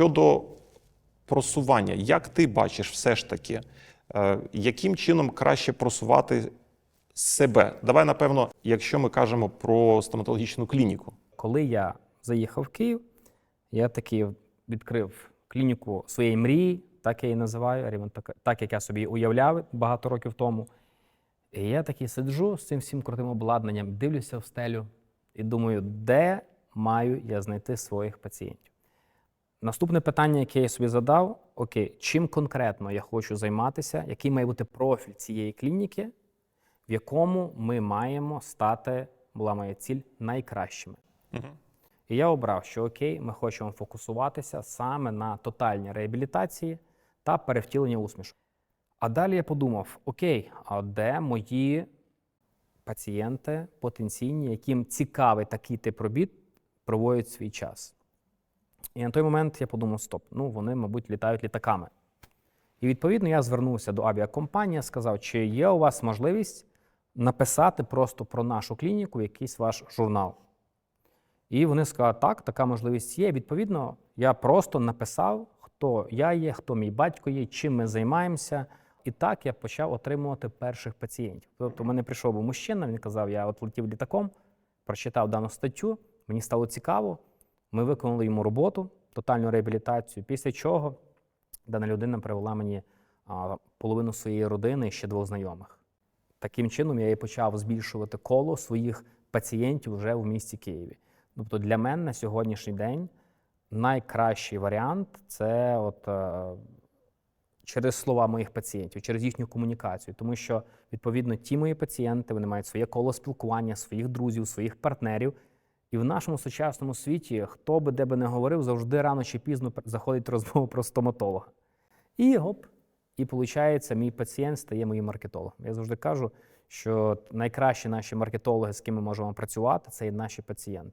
щодо просування, як ти бачиш все ж таки, е, яким чином краще просувати себе? Давай, напевно, якщо ми кажемо про стоматологічну клініку. Коли я заїхав в Київ, я таки відкрив клініку своєї мрії, так я її називаю, так, як я собі уявляв багато років тому. І я такий сиджу з цим всім крутим обладнанням, дивлюся в стелю і думаю, де маю я знайти своїх пацієнтів. Наступне питання, яке я собі задав: окей, чим конкретно я хочу займатися, який має бути профіль цієї клініки, в якому ми маємо стати, була моя ціль, найкращими. І я обрав, що окей, ми хочемо фокусуватися саме на тотальній реабілітації та перевтіленні усмішок. А далі я подумав: окей, а де мої пацієнти потенційні, яким цікавий такий тип робіт, проводять свій час? І на той момент я подумав: стоп, ну вони, мабуть, літають літаками. І відповідно я звернувся до авіакомпанії, сказав, чи є у вас можливість написати просто про нашу клініку якийсь ваш журнал. І вони сказали, так, така можливість є. Відповідно, я просто написав, хто я є, хто мій батько є, чим ми займаємося. І так я почав отримувати перших пацієнтів. Тобто, в мене прийшов був мужчина, він казав, я от летів літаком, прочитав дану статтю, мені стало цікаво. Ми виконали йому роботу, тотальну реабілітацію, після чого дана людина привела мені половину своєї родини і ще двох знайомих. Таким чином я і почав збільшувати коло своїх пацієнтів вже в місті Києві. Тобто для мене на сьогоднішній день найкращий варіант це от, е, через слова моїх пацієнтів, через їхню комунікацію. Тому що, відповідно, ті мої пацієнти вони мають своє коло спілкування, своїх друзів, своїх партнерів. І в нашому сучасному світі, хто би де би не говорив, завжди рано чи пізно заходить розмова про стоматолога. І гоп, і виходить, мій пацієнт стає моїм маркетологом. Я завжди кажу, що найкращі наші маркетологи, з ким ми можемо працювати, це і наші пацієнти.